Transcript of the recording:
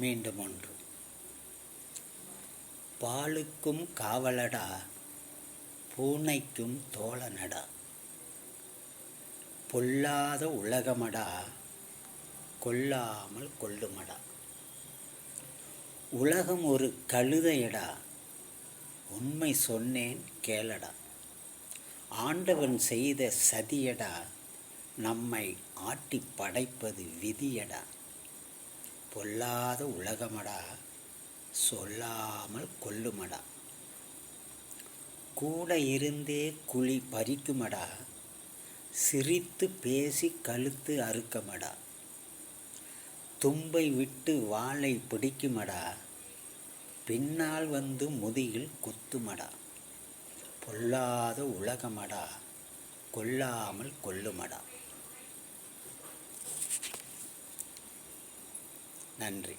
மீண்டும் ஒன்று. பாலுக்கும் காவலடா பூனைக்கும் தோழனடா. பொல்லாத உலகமடா கொல்லாமல் கொள்ளுமடா உலகம் ஒரு கழுதையடா உண்மை சொன்னேன் கேளடா. ஆண்டவன் செய்த சதியடா நம்மை ஆட்டி படைப்பது விதியடா. பொல்லாத உலகமடா சொல்லாமல் கொல்லுமடா. கூட இருந்தே குழி பறிக்குமடா சிரித்து பேசி கழுத்து அறுக்கமடா. தும்பை விட்டு வாளை பிடிக்குமடா பின்னால் வந்து முதுகில் குத்துமடா. பொல்லாத உலகமடா கொல்லாமல் கொல்லுமடா. நன்றி.